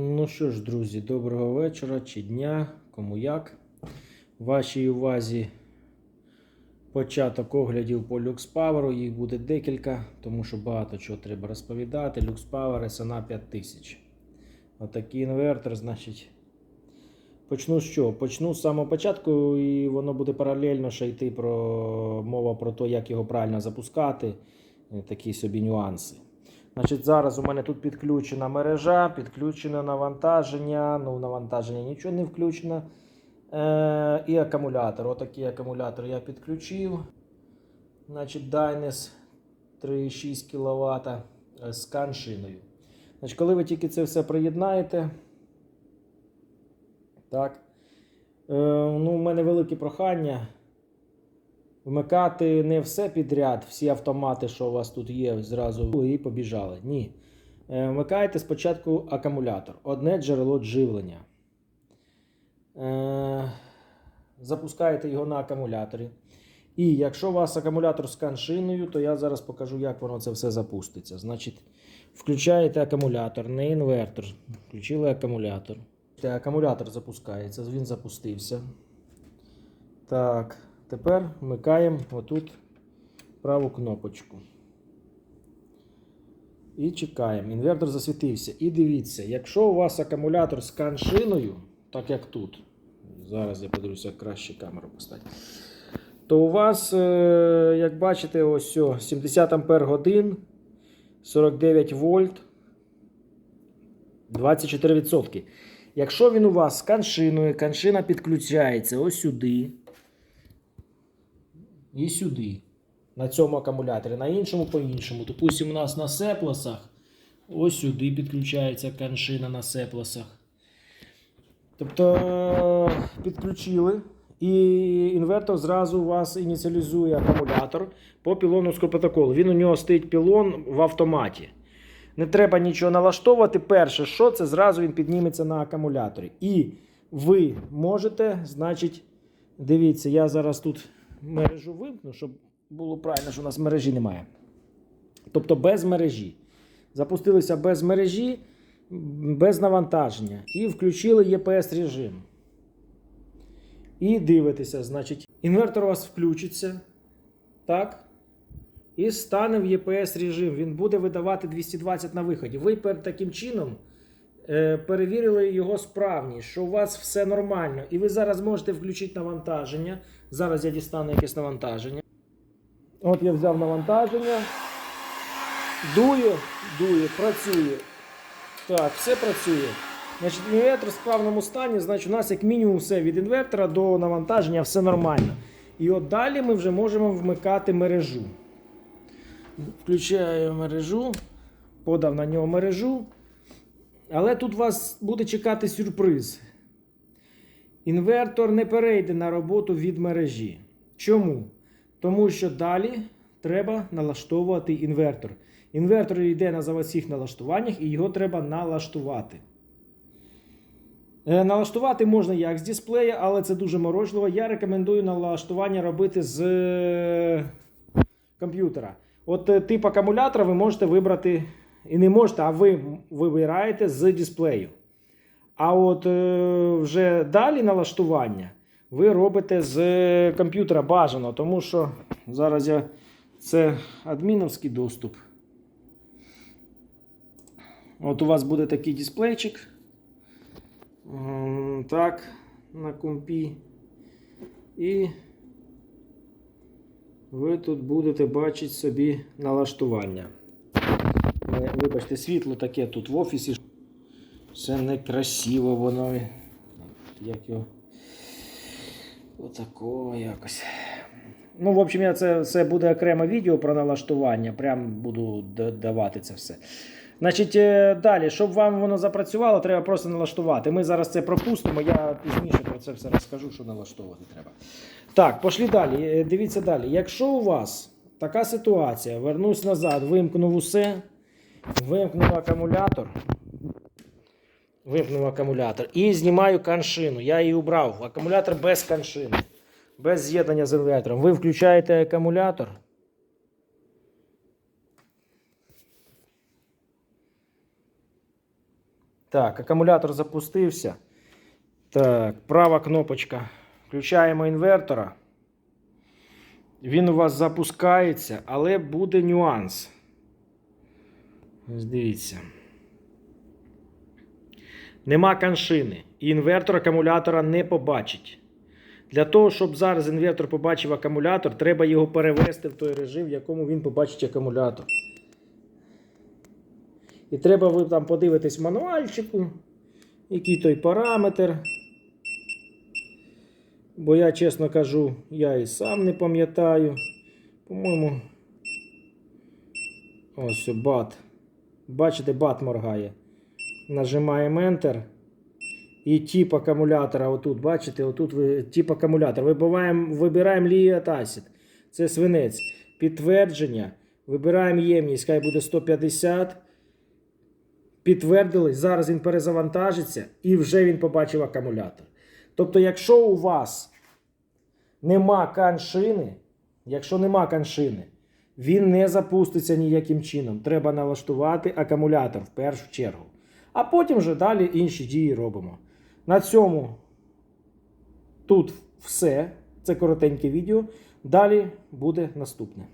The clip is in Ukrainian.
Ну що ж, друзі, доброго вечора чи дня, кому як. Вашій увазі початок оглядів по LuxPower. Їх буде декілька, тому що багато чого треба розповідати. LuxPower SNA 5000. Отакий інвертор, значить. Почну з чого? Почну з самого початку, і воно буде паралельно ще йти про мова про те, як його правильно запускати. Е, Такі собі нюанси. Значить, зараз у мене тут підключена мережа, підключене навантаження. Ну, навантаження нічого не включено. Е, і акумулятор. Отакий акумулятор я підключив. Значить, Dynes 3,6 кВт з каншиною. Значить, коли ви тільки це все приєднаєте, так, е, ну, у мене велике прохання. Вмикати не все підряд, всі автомати, що у вас тут є, зразу і побіжали. Ні. Е, Вмикайте спочатку акумулятор. Одне джерело живлення. Е, Запускаєте його на акумуляторі. І якщо у вас акумулятор з каншиною, то я зараз покажу, як воно це все запуститься. Значить, включаєте акумулятор, не інвертор. Включили акумулятор. Акумулятор запускається, він запустився. Так. Тепер вмикаємо отут праву кнопочку. І чекаємо. Інвертор засвітився. І дивіться, якщо у вас акумулятор з каншиною, так як тут, зараз я подивлюся, як краще камеру поставити, то у вас, е, як бачите, ось о, 70 Ампер годин, 49 вольт, 24%. Якщо він у вас з каншиною, каншина підключається ось сюди і сюди. На цьому акумуляторі, на іншому по-іншому. Допустимо, у нас на сеплосах. Ось сюди підключається каншина на сеплосах. Тобто підключили. І інвертор зразу у вас ініціалізує акумулятор по пілоновському протоколу. Він у нього стоїть пілон в автоматі. Не треба нічого налаштовувати. Перше, що це зразу він підніметься на акумуляторі. І ви можете, значить, дивіться, я зараз тут мережу вимкну, щоб було правильно, що у нас мережі немає. Тобто без мережі. Запустилися без мережі, без навантаження. І включили ЄПС режим. І дивитеся, значить, інвертор у вас включиться. Так. І стане в ЄПС режим. Він буде видавати 220 на виході. Ви таким чином перевірили його справність, що у вас все нормально. І ви зараз можете включити навантаження. Зараз я дістану якесь навантаження. От я взяв навантаження. Дує, дує, працює. Так, все працює. Значить, інвертор в справному стані, значить, у нас як мінімум все від інвертора до навантаження все нормально. І от далі ми вже можемо вмикати мережу. Включаю мережу, подав на нього мережу. Але тут вас буде чекати сюрприз. Інвертор не перейде на роботу від мережі. Чому? Тому що далі треба налаштовувати інвертор. Інвертор йде на заводських налаштуваннях і його треба налаштувати. Е, Налаштувати можна як з дисплея, але це дуже морочливо. Я рекомендую налаштування робити з е, комп'ютера. От е, тип акумулятора ви можете вибрати, і не можете, а ви вибираєте з дисплею. А от е, вже далі налаштування ви робите з комп'ютера бажано, тому що зараз я це адміновський доступ. От у вас буде такий дисплейчик. Так, на компі. І ви тут будете бачити собі налаштування. Е, Вибачте, світло таке тут в офісі. Все некрасиво воно. Як його. Отако якось. Ну, в общем, я це, це буде окреме відео про налаштування. Прям буду давати це все. Значить, е, далі, щоб вам воно запрацювало, треба просто налаштувати. Ми зараз це пропустимо, я пізніше про це все розкажу, що налаштовувати треба. Так, пошли далі. Е, Дивіться далі. Якщо у вас така ситуація, вернусь назад, вимкнув усе, вимкнув акумулятор. Вимкнув акумулятор і знімаю каншину. Я її убрав. Акумулятор без каншини, без з'єднання з інвертором. Ви включаєте акумулятор. Так, акумулятор запустився. Так, права кнопочка. Включаємо інвертора. Він у вас запускається, але буде нюанс. Ось дивіться. Нема каншини. І інвертор акумулятора не побачить. Для того, щоб зараз інвертор побачив акумулятор, треба його перевести в той режим, в якому він побачить акумулятор. І треба ви там подивитись мануальчику, який той параметр. Бо я, чесно кажу, я і сам не пам'ятаю. По-моєму. Ось бат. Бачите, бат моргає. Нажимаємо Enter. І тип акумулятора отут, бачите, отут ви, тип акумулятора. Вибираємо, вибираємо Lead Acid. Це свинець. Підтвердження. Вибираємо ємність, хай буде 150. Підтвердили, зараз він перезавантажиться і вже він побачив акумулятор. Тобто, якщо у вас нема каншини, якщо нема каншини, він не запуститься ніяким чином. Треба налаштувати акумулятор в першу чергу. А потім вже далі інші дії робимо. На цьому тут все. Це коротеньке відео. Далі буде наступне.